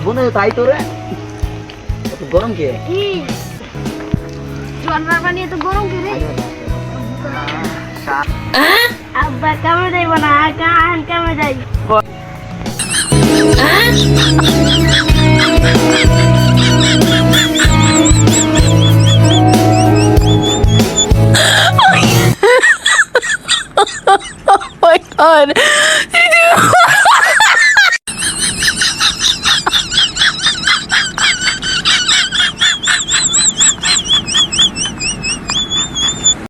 নে বন্ধু তাই তো রে এত গরম কে? ঝর্ণার পানি এত গরম কে রে? আব্বা কামে যাইব না? কান কামে যাই? Oh my god.